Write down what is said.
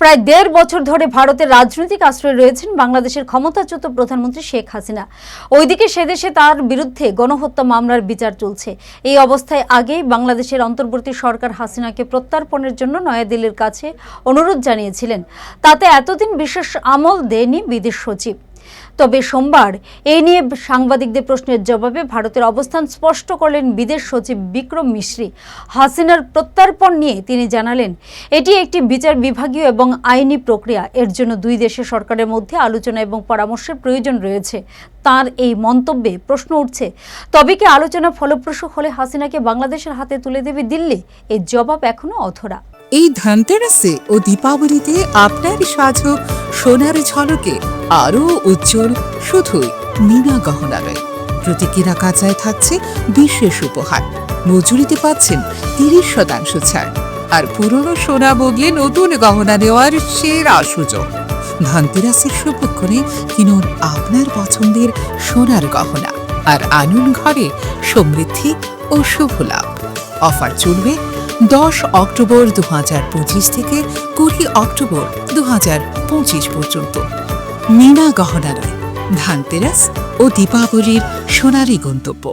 প্রায় দেড় বছর ধরে ভারতের রাজনৈতিক আশ্রয় রয়েছেন বাংলাদেশের ক্ষমতাচ্যুত প্রধানমন্ত্রী শেখ হাসিনা। ওইদিকে সেদেশে তার বিরুদ্ধে গণহত্যা মামলার বিচার চলছে। এই অবস্থায় আগেই বাংলাদেশের অন্তর্বর্তী সরকার হাসিনাকে প্রত্যার্পণের জন্য নয়াদিল্লির কাছে অনুরোধ জানিয়েছিলেন। তাতে এতদিন বিশেষ আমল দেয়নি বিদেশ সচিব। তবে সোমবার এ নিয়ে সাংবাদিকদের প্রশ্নের জবাবে ভারতের অবস্থান স্পষ্ট করলেন বিদেশ সচিব বিক্রম মিশ্রি। হাসিনার প্রত্যার্পণ নিয়ে তিনি জানালেন, এটি একটি বিচার বিভাগীয় এবং আইনি প্রক্রিয়া। এর জন্য দুই দেশের সরকারের মধ্যে আলোচনা এবং পরামর্শের প্রয়োজন রয়েছে। তার এই মন্তব্যে প্রশ্ন উঠছে, তবে কি আলোচনা ফলপ্রসূ হলে হাসিনাকে বাংলাদেশের হাতে তুলে দেবে দিল্লি? এর জবাব এখনও অধরা। এই ধনতেরাসে ও দীপাবলিতে আপনার সাজো সোনার ঝলকে আরও উজ্জ্বল শুধুই মিনা গহনালয় প্রতি কেনা কাচায় থাকছে বিশেষ উপহার। মজুরিতে পাচ্ছেন তিরিশ শতাংশ ছাড়। আর পুরনো সোনা বগলে নতুন গহনা নেওয়ার সেরা সুযোগ। ধনতেরাসের শুভক্ষণে কিনুন আপনার পছন্দের সোনার গহনা। আর আনুন ঘরে সমৃদ্ধি ও শুভ লাভ। অফার চলবে দশ অক্টোবর দু হাজার পঁচিশ থেকে কুড়ি অক্টোবর দু হাজার পঁচিশ পর্যন্ত। মীনা গহনালয় ধানতেরাস ও দীপাবলির সোনারি গন্তব্য।